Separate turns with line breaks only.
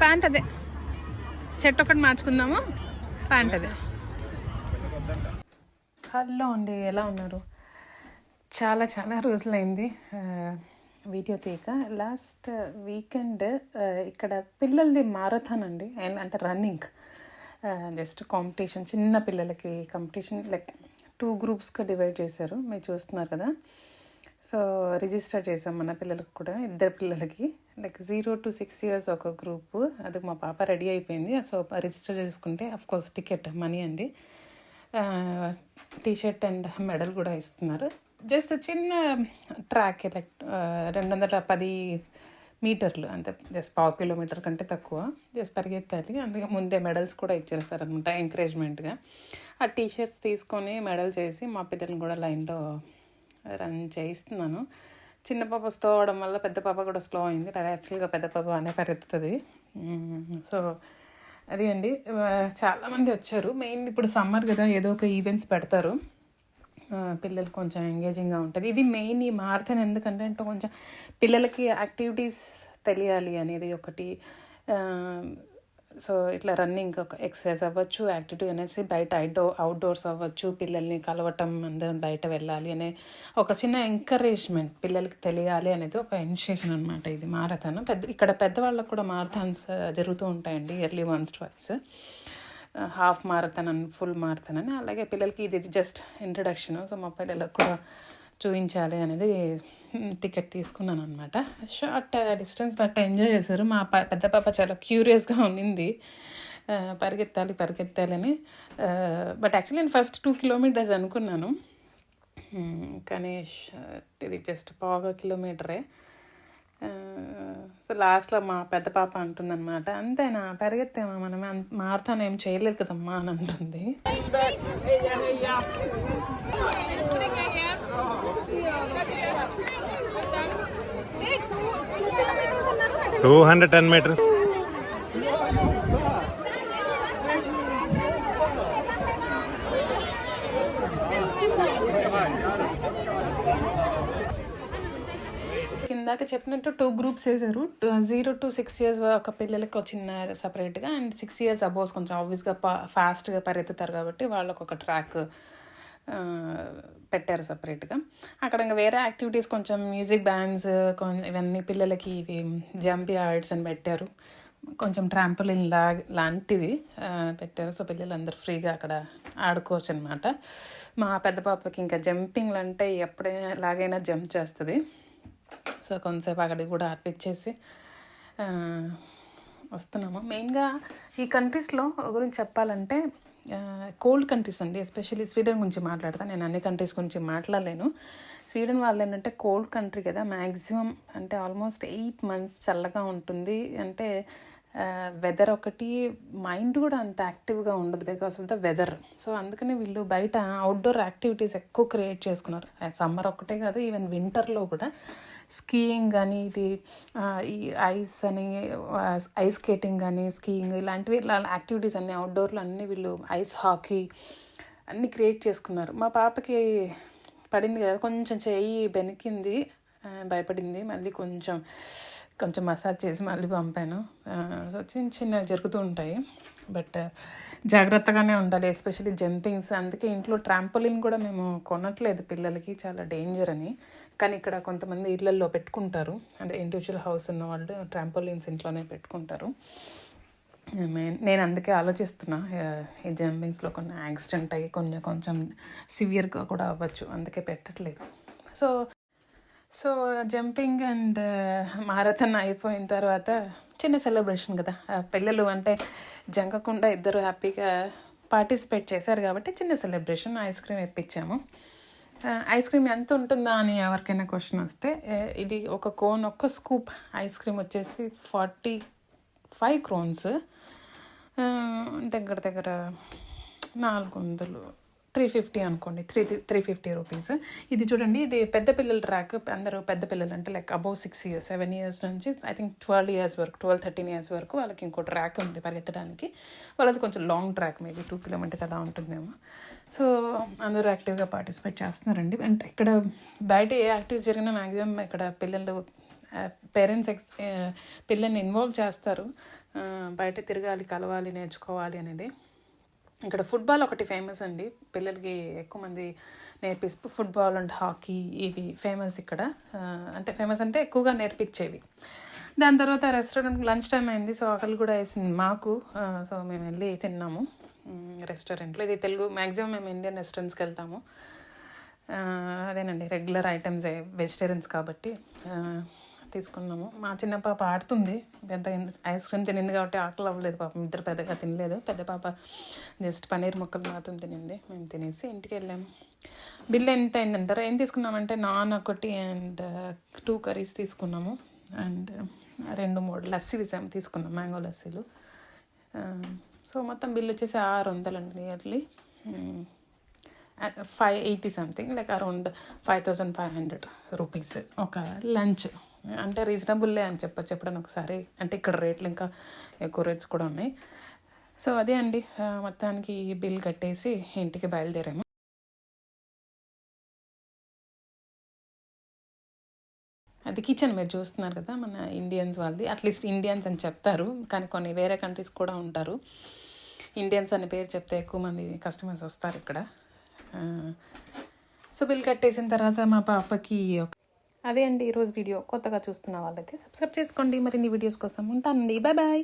Pant అదే. Shirt ఒకటి మార్చుకుందాము. Pant అదే. హలో అండి ఎలా ఉన్నారు? చాలా చాలా రోజులైంది వీడియో తీయక. లాస్ట్ వీకెండ్ ఇక్కడ పిల్లలది మారథాన్ అండి అండ్ అంటే రన్నింగ్. జస్ట్ కాంపిటీషన్ చిన్న పిల్లలకి కాంపిటీషన్ లైక్ టూ గ్రూప్స్గా డివైడ్ చేశారు. మీరు చూస్తున్నారు కదా. సో రిజిస్టర్ చేసాం మన పిల్లలకు కూడా ఇద్దరు పిల్లలకి. Like zero to six years ఒక గ్రూప్ అది మా పాప రెడీ అయిపోయింది. సో రిజిస్టర్ చేసుకుంటే అఫ్ కోర్స్ టికెట్ మనీ అండి. టీషర్ట్ అండ్ మెడల్ కూడా ఇస్తున్నారు. జస్ట్ చిన్న ట్రాక్ లైక్ రెండు వందల పది మీటర్లు అంతే. జస్ట్ పావు కిలోమీటర్ కంటే తక్కువ. జస్ట్ పరిగెత్తాలి. అందుకే ముందే మెడల్స్ కూడా ఇచ్చేస్తారు అనమాట ఎంకరేజ్మెంట్గా ఆ టీషర్ట్స్ తీసుకొని మెడల్ చేసి మా పిల్లల్ని కూడా లైన్లో రన్ చేయిస్తున్నాను. చిన్న పాప స్లో అవడం వల్ల పెద్ద పాప కూడా స్లో అయింది. అది యాక్చువల్గా పెద్ద పాప అనే పరిగెత్తుతుంది. సో అది అండి. చాలామంది వచ్చారు. మెయిన్ ఇప్పుడు సమ్మర్ కదా ఏదో ఒక ఈవెంట్స్ పెడతారు. పిల్లలు కొంచెం ఎంగేజింగ్గా ఉంటుంది. ఇది మెయిన్ ఈ మారథాన్ ఎందుకంటే అంటే కొంచెం పిల్లలకి యాక్టివిటీస్ తెలియాలి అనేది ఒకటి. సో ఇట్లా రన్నింగ్ ఒక ఎక్సర్సైజ్ అవ్వచ్చు యాక్టివిటీ అనేసి బయట ఐడో అవుట్డోర్స్ అవ్వచ్చు పిల్లల్ని కలవటం అందరం బయట వెళ్ళాలి అనే ఒక చిన్న ఎంకరేజ్మెంట్ పిల్లలకి తెలియాలి అనేది ఒక ఇనిషియేషన్ అనమాట ఇది మారథాన్. పెద్ద ఇక్కడ పెద్దవాళ్ళకు కూడా మారథాన్స్ జరుగుతూ ఉంటాయండి yearly once twice half marathon అని ఫుల్ మారథాన్ అని. అలాగే పిల్లలకి ఇది జస్ట్ ఇంట్రడక్షన్ సో మా పిల్లలకు కూడా చూపించాలి అనేది టికెట్ తీసుకున్నాను అనమాట షార్ట్ డిస్టెన్స్ బట్ ఎంజాయ్ చేశారు. మా పెద్ద పాప చాలా క్యూరియస్గా ఉండింది. పరిగెత్తాలి పరిగెత్తాలి అని. బట్ యాక్చువల్లీ నేను ఫస్ట్ టూ కిలోమీటర్స్ అనుకున్నాను. కానీ ఇది జస్ట్ పావు కిలోమీటరే. సో లాస్ట్లో మా పెద్ద పాప అంటుందన్నమాట అంతేనా? పరిగెత్తామా మనం అంత- ఏం చేయలేదు కదమ్మా అని అంటుంది.
Two hundred ten metres.
ఇందాక చెప్పినట్టు టూ గ్రూప్స్ వేసారు జీరో టు సిక్స్ ఇయర్స్ ఒక పిల్లలకి చిన్న సపరేట్గా అండ్ సిక్స్ ఇయర్స్ అబోవ్స్ కొంచెం ఆబ్వియస్గా ఫాస్ట్గా పరిగెత్తుతారు కాబట్టి వాళ్ళకు ఒక ట్రాక్ పెట్టారు సపరేట్గా అక్కడ ఇంకా వేరే యాక్టివిటీస్ కొంచెం మ్యూజిక్ బ్యాండ్స్ ఇవన్నీ పిల్లలకి ఇవి జంప్ ఆర్ట్స్ అని పెట్టారు. కొంచెం ట్రాంపుల్ లా లాంటిది పెట్టారు. సో పిల్లలు అందరు ఫ్రీగా అక్కడ ఆడుకోవచ్చు అనమాట మా పెద్ద పాపకి ఇంకా జంపింగ్లు అంటే ఎప్పుడైనా ఎలాగైనా జంప్ చేస్తుంది. సో కొంతసేపు అక్కడికి కూడా ఆర్పిచ్చేసి వస్తున్నాము. మెయిన్గా ఈ కంట్రీస్లో గురించి చెప్పాలంటే కోల్డ్ కంట్రీస్ అండి ఎస్పెషల్లీ స్వీడన్ గురించి మాట్లాడతాను నేను అన్ని కంట్రీస్ గురించి మాట్లాడలేను. స్వీడన్ వాళ్ళు ఏంటంటే కోల్డ్ కంట్రీ కదా మ్యాక్సిమం అంటే ఆల్మోస్ట్ ఎయిట్ మంత్స్ చల్లగా ఉంటుంది. అంటే వెదర్ ఒకటి మైండ్ కూడా అంత యాక్టివ్గా ఉండదు because of the weather so అందుకనే వీళ్ళు బయట అవుట్డోర్ యాక్టివిటీస్ ఎక్కువ క్రియేట్ చేసుకున్నారు. సమ్మర్ ఒకటే కాదు ఈవెన్ వింటర్లో కూడా. స్కీయింగ్ కానీ ఇది ఈ ఐస్ అని ఐస్ స్కేటింగ్ కానీ స్కీయింగ్ ఇలాంటివి ఇలా యాక్టివిటీస్ అన్నీ అవుట్డోర్లో అన్నీ వీళ్ళు ఐస్ హాకీ అన్నీ క్రియేట్ చేసుకున్నారు. మా పాపకి పడింది కదా కొంచెం చెయ్యి బెనికింది భయపడింది మళ్ళీ కొంచెం కొంచెం మసాజ్ చేసి మళ్ళీ పంపాను. సో చిన్న చిన్న జరుగుతూ ఉంటాయి. బట్ జాగ్రత్తగానే ఉండాలి ఎస్పెషల్లీ జంపింగ్స్ అందుకే ఇంట్లో ట్రాంపోలిన్ కూడా మేము కొనట్లేదు పిల్లలకి చాలా డేంజర్ అని. కానీ ఇక్కడ కొంతమంది ఇళ్ళల్లో పెట్టుకుంటారు. అంటే ఇండివిజువల్ హౌస్ ఉన్న వాళ్ళు ట్రాంపోలిన్స్ ఇంట్లోనే పెట్టుకుంటారు. నేను అందుకే ఆలోచిస్తున్నా ఈ జంపింగ్స్లో కొన్ని యాక్సిడెంట్ అయ్యి కొంచెం కొంచెం సివియర్గా కూడా అవ్వచ్చు. అందుకే పెట్టట్లేదు. So so jumping and marathon అయిపోయిన తర్వాత చిన్న సెలబ్రేషన్ కదా. పిల్లలు అంటే జంకకుండా ఇద్దరు హ్యాపీగా పార్టిసిపేట్ చేశారు కాబట్టి చిన్న సెలబ్రేషన్ ఐస్ క్రీమ్ ఇప్పించాము. ఐస్ క్రీమ్ ఎంత ఉంటుందా అని ఎవరికైనా క్వశ్చన్ వస్తే ఇది ఒక కోన్ ఒక్క స్కూప్ ఐస్ క్రీమ్ వచ్చేసి ఫార్టీ ఫైవ్ క్రోన్స్ దగ్గర దగ్గర నాలుగు వందలు త్రీ ఫిఫ్టీ అనుకోండి. Three three fifty rupees. ఇది చూడండి ఇది పెద్ద పిల్లల ట్రాక్ అందరూ పెద్ద పిల్లలు అంటే like above six years seven years నుంచి ఐ థింక్ ట్వెల్వ్ ఇయర్స్ వరకు ట్వెల్వ్ థర్టీన్ ఇయర్స్ వరకు వాళ్ళకి ఇంకో ట్రాక్ ఉంది పరిగెత్తడానికి. వాళ్ళది కొంచెం long track maybe two kilometres అలా ఉంటుందేమో. సో అందరూ యాక్టివ్గా పార్టిసిపేట్ చేస్తున్నారండి. అంటే ఇక్కడ బయట ఏ యాక్టివిటీస్ జరిగినా మ్యాక్సిమం ఇక్కడ పిల్లలు పేరెంట్స్ ఎక్స్ పిల్లల్ని ఇన్వాల్వ్ చేస్తారు. బయట తిరగాలి కలవాలి నేర్చుకోవాలి అనేది. ఇక్కడ ఫుట్బాల్ ఒకటి ఫేమస్ అండి. పిల్లలకి ఎక్కువ మంది నేర్పిస్తూ ఫుట్బాల్ అండ్ హాకీ ఇవి ఫేమస్ ఇక్కడ. అంటే ఫేమస్ అంటే ఎక్కువగా నేర్పించేవి. దాని తర్వాత రెస్టారెంట్ లంచ్ టైం అయింది. సో ఆకలి కూడా వేసింది మాకు. సో మేము వెళ్ళి తిన్నాము. రెస్టారెంట్లో ఇది తెలుగు మ్యాక్సిమం మేము ఇండియన్ రెస్టారెంట్స్కి వెళ్తాము. అదేనండి రెగ్యులర్ ఐటమ్స్ వెజిటేరియన్స్ కాబట్టి. తీసుకున్నాము. మా చిన్న పాప ఆడుతుంది. పెద్ద ఐస్ క్రీమ్ తినింది కాబట్టి ఆకలి అవ్వలేదు పాపం. ఇద్దరు పెద్దగా తినలేదు. పెద్ద పాప జస్ట్ పన్నీర్ ముక్కలు మాత్రం తినింది. మేము తినేసి ఇంటికి వెళ్ళాము. బిల్ ఎంత అయిందంటారా? ఏం తీసుకున్నామంటే నాన్ ఒకటి అండ్ టూ కర్రీస్ తీసుకున్నాము. అండ్ రెండు మూడు లస్సీ విసాము. తీసుకున్నాం మ్యాంగో లస్సీలు. సో మొత్తం బిల్ వచ్చేసి ఆరు వందలు అండి nearly five eighty something like around five thousand five hundred rupees ఒక లంచ్. అంటే రీజనబుల్లే అని చెప్పచ్చు ఎప్పుడైనా ఒకసారి. అంటే ఇక్కడ రేట్లు ఇంకా ఎక్కువ రేట్స్ కూడా ఉన్నాయి. సో అదే అండి. మొత్తానికి బిల్ కట్టేసి ఇంటికి బయలుదేరాము. అది కిచెన్ మీరు చూస్తున్నారు కదా మన ఇండియన్స్ వాళ్ళది. అట్లీస్ట్ ఇండియన్స్ అని చెప్తారు కానీ కొన్ని వేరే కంట్రీస్ కూడా ఉంటారు. ఇండియన్స్ అనే పేరు చెప్తే ఎక్కువ మంది కస్టమర్స్ వస్తారు ఇక్కడ. సో బిల్ కట్టేసిన తర్వాత మా పాపకి ఒక అదే అండి ఈరోజు వీడియో కొత్తగా చూస్తున్న వాళ్ళైతే సబ్స్క్రైబ్ చేసుకోండి. మరిన్ని వీడియోస్ కోసం ఉంటానండి. Bye bye